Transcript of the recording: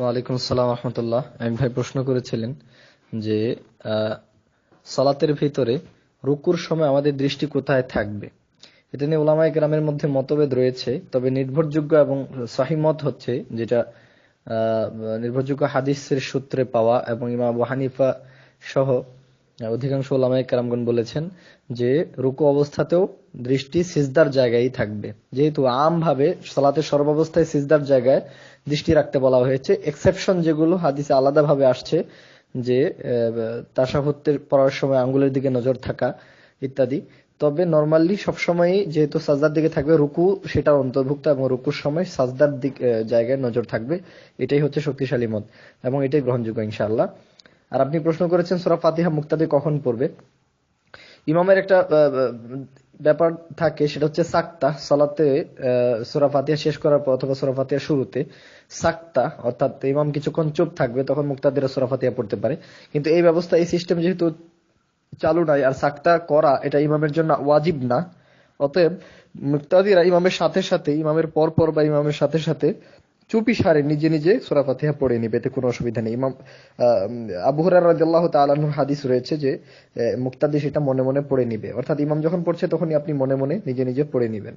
ওয়ালাইকুম আসসালাম রহমতুল্লাহ। আমি ভাই প্রশ্ন করেছিলেন যে সালাতের ভিতরে রুকুর সময় আমাদের দৃষ্টি কোথায় থাকবে? এটা নিয়ে ওলামাই গ্রামের মধ্যে মতভেদ রয়েছে, তবে নির্ভরযোগ্য এবং সহিমত হচ্ছে যেটা নির্ভরযোগ্য হাদিসের সূত্রে পাওয়া এবং ইমাম হানিফা সহ অধিকাংশ ওলামাই কারামগণ বলেছেন যে, রুকু অবস্থাতেও দৃষ্টি সিজদার জায়গায় থাকবে। যেহেতু আমভাবে সালাতের সর্বাবস্থায় সিজদার জায়গায় দৃষ্টি রাখতে বলা হয়েছে এক্সেপশন যেগুলো হাদিসে আলাদাভাবে আসছে যে তাসাহুত্তের পড়ার সময় আঙ্গুলের দিকে নজর থাকা ইত্যাদি। তবে নর্মালি সবসময়ই যেহেতু সাজদার দিকে থাকবে, রুকু সেটা অন্তর্ভুক্ত এবং রুকুর সময় সাজদার দিক জায়গায় নজর থাকবে, এটাই হচ্ছে শক্তিশালী মত এবং এটাই গ্রহণযোগ্য ইনশাআল্লাহ। আর আপনি প্রশ্ন করেছেন, সুরা ফাতিহা মুক্তাদি কখন পড়বে? ইমামের একটা ব্যাপার থাকে, সেটা হচ্ছে সাক্তা, সালাতে সুরা ফাতিহা শেষ করার পর অথবা সুরা ফাতিহা শুরুতে সাক্তা, অর্থাৎ ইমাম কিছুক্ষণ চুপ থাকবে, তখন মুক্তাদিরা সুরা ফাতিহা পড়তে পারে। কিন্তু এই ব্যবস্থা, এই সিস্টেম যেহেতু চালু নাই, আর সাক্তা করা, এটা ইমামের জন্য ওয়াজিব না, অতএব মুক্তাদিরা ইমামের সাথে সাথে, ইমামের পর পর বা ইমামের সাথে সাথে চুপি সারে নিজে নিজে সুরা ফাতিহা পড়ে নিবে, এতে কোনো অসুবিধা নেই। ইমাম আবু হুরায়রা রাদিয়াল্লাহু তাআলা আনহুর হাদিস রয়েছে যে মুক্তাদি সেটা মনে মনে পড়ে নিবে। অর্থাৎ ইমাম যখন পড়ছে, তখনই আপনি মনে মনে নিজে নিজে পড়ে নিবেন।